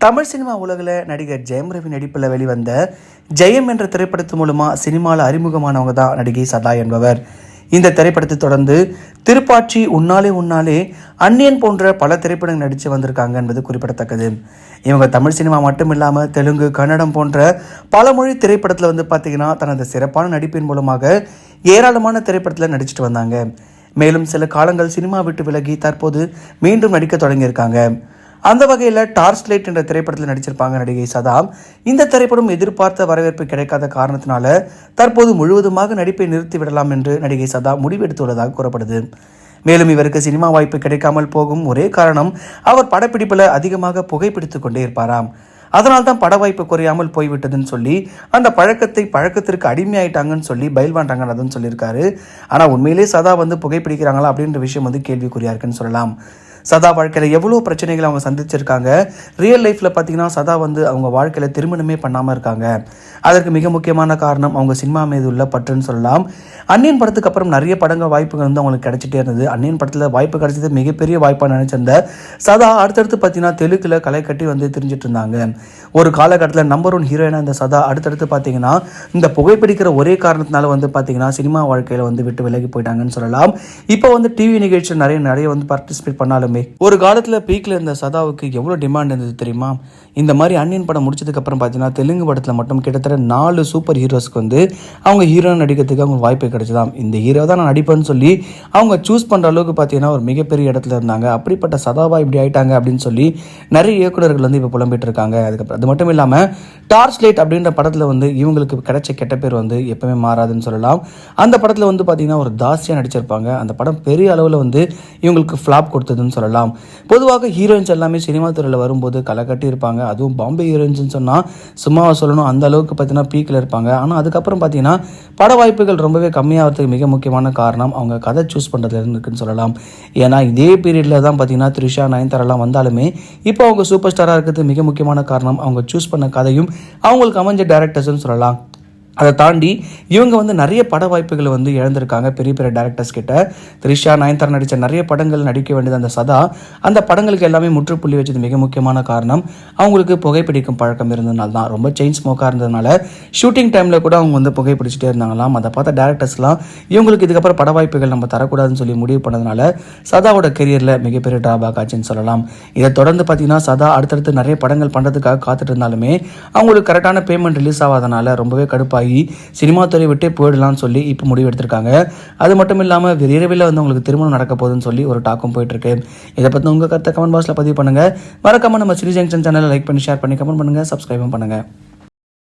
Tamil cinema உலகில் நடிகர் ஜெயம் ரவி நடிப்பில் வெளிவந்த ஜெயம் என்ற திரைப்படத்து மூலமாக சினிமாவில் அறிமுகமானவங்க தான் நடிகை சதா என்பவர். இந்த திரைப்படத்தை தொடர்ந்து திருப்பாச்சி உன்னாலே உன்னாலே அன்னியன் போன்ற பல திரைப்படங்கள் நடித்து வந்திருக்காங்க என்பது குறிப்பிடத்தக்கது. இவங்க தமிழ் சினிமா மட்டும் இல்லாமல் தெலுங்கு கன்னடம் போன்ற பல மொழி திரைப்படத்தில் வந்து பார்த்திங்கன்னா தனது சிறப்பான நடிப்பின் மூலமாக ஏராளமான திரைப்படத்தில் நடிச்சிட்டு வந்தாங்க. மேலும் சில காலங்கள் சினிமா விட்டு விலகி தற்போது மீண்டும் நடிக்க தொடங்கியிருக்காங்க. அந்த வகையில் டார்ச் லைட் என்ற திரைப்படத்தில் நடிச்சிருப்பாங்க நடிகை சதா இந்த திரைப்படம் எதிர்பார்த்த வரவேற்பு கிடைக்காத காரணத்தினால தற்போது முழுவதுமாக நடிப்பை நிறுத்தி விடலாம் என்று நடிகை சதா முடிவெடுத்துள்ளதாக கூறப்படுது. மேலும் இவருக்கு சினிமா வாய்ப்பு கிடைக்காமல் போகும் ஒரே காரணம் அவர் படப்பிடிப்பில் அதிகமாக புகைப்பிடித்து கொண்டே இருப்பாராம். அதனால் தான் பட வாய்ப்பு குறையாமல் போய்விட்டதுன்னு சொல்லி அந்த பழக்கத்தை பழக்கத்திற்கு அடிமையாயிட்டாங்கன்னு சொல்லி பயில்வான் ரங்கநாதன் சொல்லியிருக்காரு. ஆனால் உண்மையிலே சதா வந்து புகைப்பிடிக்கிறாங்களா அப்படின்ற விஷயம் வந்து கேள்விக்குறியா இருக்குன்னு சொல்லலாம். சதா வாழ்க்கையில் எவ்வளோ பிரச்சனைகளை அவங்க சந்திச்சிருக்காங்க? ரியல் லைஃப்பில் பார்த்தீங்கன்னா சதா வந்து அவங்க வாழ்க்கையில் திருமணமே பண்ணாமல் இருக்காங்க. அதற்கு மிக முக்கியமான காரணம் அவங்க சினிமா மீது உள்ள பற்றுன்னு சொல்லலாம். அன்னியன் படத்துக்கு அப்புறம் நிறைய படங்கள் வாய்ப்புகள் வந்து அவங்களுக்கு கிடைச்சிட்டே இருந்தது. அன்னியன் படத்தில் வாய்ப்பு கிடைச்சது மிகப்பெரிய வாய்ப்பாக நினச்சிருந்த சதா அடுத்தடுத்து பார்த்தீங்கன்னா தெலுங்கில் களை கட்டி வந்து தெரிஞ்சிட்டு இருந்தாங்க. ஒரு காலகட்டத்தில் நம்பர் ஒன் ஹீரோயினாக இருந்த சதா. அடுத்தடுத்து பார்த்தீங்கன்னா இந்த புகைப்பிடிக்கிற ஒரே காரணத்தினால வந்து பார்த்தீங்கன்னா சினிமா வாழ்க்கையில் வந்து விட்டு விலகி போயிட்டாங்கன்னு சொல்லலாம். இப்போ வந்து டிவி நிகழ்ச்சி நிறைய நிறைய வந்து பார்ட்டிசிபேட் பண்ணாலுமே ஒரு காலத்தில் பீக்கில் இருந்த சதாவுக்கு எவ்வளோ டிமாண்ட் இருந்தது தெரியுமா? இந்த மாதிரி அன்னியன் படம் முடிச்சதுக்கப்புறம் பார்த்தீங்கன்னா தெலுங்கு படத்தில் மட்டும் கிட்டத்தட்ட நாலு சூப்பர் ஹீரோஸ்க்கு வந்து அவங்க ஹீரோ நடிக்கிறதுக்கு அவங்க வாய்ப்பு கிடைச்சதாம் இந்த ஹீரோ தான் நான் நடிப்பேன்னு சொல்லி அவங்க சூஸ் பண்ணுற அளவுக்கு பார்த்தீங்கன்னா ஒரு மிகப்பெரிய இடத்துல இருந்தாங்க. அப்படிப்பட்ட சதாவா இப்படி ஆயிட்டாங்க அப்படின்னு சொல்லி நிறைய இயக்குநர்கள் வந்து இப்போ புலம்பிட்டு இருக்காங்க. அதுக்கப்புறம் அது மட்டும் இல்லாமல் டார்ச் லைட் அப்படின்ற படத்தில் வந்து இவங்களுக்கு கிடைச்ச கெட்ட பேர் வந்து எப்பவுமே மாறாதுன்னு சொல்லலாம். அந்த படத்தில் வந்து பார்த்தீங்கன்னா ஒரு தாசியாக நடிச்சிருப்பாங்க. அந்த படம் பெரிய அளவில் வந்து இவங்களுக்கு ஃப்ளாப் கொடுத்ததுன்னு சொல்லலாம். பொதுவாக ஹீரோயின்ஸ் எல்லாமே சினிமா துறையில் வரும்போது களை கட்டி இருப்பாங்க அதுவும் பாம்பே ஹீரோயின்ஸ்னு சொன்னால் சும்மாவை சொல்லணும் அந்த அளவுக்கு பார்த்தீங்கன்னா பீக்கில் இருப்பாங்க. ஆனால் அதுக்கப்புறம் பார்த்தீங்கன்னா பட வாய்ப்புகள் ரொம்பவே கம்மியாகிறதுக்கு மிக முக்கியமான காரணம் அவங்க கதை சூஸ் பண்ணுறதுல இருக்குன்னு சொல்லலாம். ஏன்னா இதே பீரியடில் தான் பார்த்தீங்கன்னா த்ரிஷா நயன்தாரெல்லாம் வந்தாலுமே இப்போ அவங்க சூப்பர் ஸ்டாராக இருக்கிறது மிக முக்கியமான காரணம் அவங்க சூஸ் பண்ண கதையும் அவங்களுக்கு அமைஞ்ச டேரக்டர்ஸ்னு சொல்லலாம். அதை தாண்டி இவங்க வந்து நிறைய பட வாய்ப்புகளை வந்து இழந்திருக்காங்க. பெரிய பெரிய டேரக்டர்ஸ் கிட்ட. த்ரிஷா நயன்தாரா நடித்த நிறைய படங்கள் நடிக்க வேண்டியது அந்த சதா. அந்த படங்களுக்கு எல்லாமே முற்றுப்புள்ளி வச்சது மிக முக்கியமான காரணம் அவங்களுக்கு புகைப்பிடிக்கும் பழக்கம் இருந்ததுனால தான். ரொம்ப செயின் ஸ்மோக்காக இருந்ததுனால ஷூட்டிங் டைமில் கூட அவங்க வந்து புகைப்பிடிச்சிட்டே இருந்தாங்களாம். அதை பார்த்த டேரக்டர்ஸ்லாம் இவங்களுக்கு இதுக்கப்புறம் பட வாய்ப்புகள் நம்ம தரக்கூடாதுன்னு சொல்லி முடிவு பண்ணதுனால சதாவோட கெரியரில் மிகப்பெரிய ட்ராபேக் ஆச்சுன்னு சொல்லலாம். இதை தொடர்ந்து பார்த்தீங்கன்னா சதா அடுத்தடுத்து நிறைய படங்கள் பண்ணுறதுக்காக காத்துட்டு இருந்தாலுமே அவங்களுக்கு கரெக்டான பேமெண்ட் ரிலீஸ் ஆகாதனால ரொம்பவே கடுப்பாகி சினிமா துறை விட்டே போயிடலாம்னு சொல்லி இப்போ முடிவு எடுத்திருக்காங்க. அது மட்டும் இல்லாமல் விரைவில் வந்து உங்களுக்கு திருமணம் நடக்க போகுதுன்னு சொல்லி ஒரு டாக்கும் போயிட்டு இருக்கு இதை பற்றி உங்கள் கருத்தை கமெண்ட் பாக்ஸில் பதிவு பண்ணுங்கள் மறக்காம நம்ம சினி ஜங்ஷன் சேனலை லைக் பண்ணி ஷேர் பண்ணி கமெண்ட் பண்ணுங்கள் சப்ஸ்கிரைபும் பண்ணுங்கள்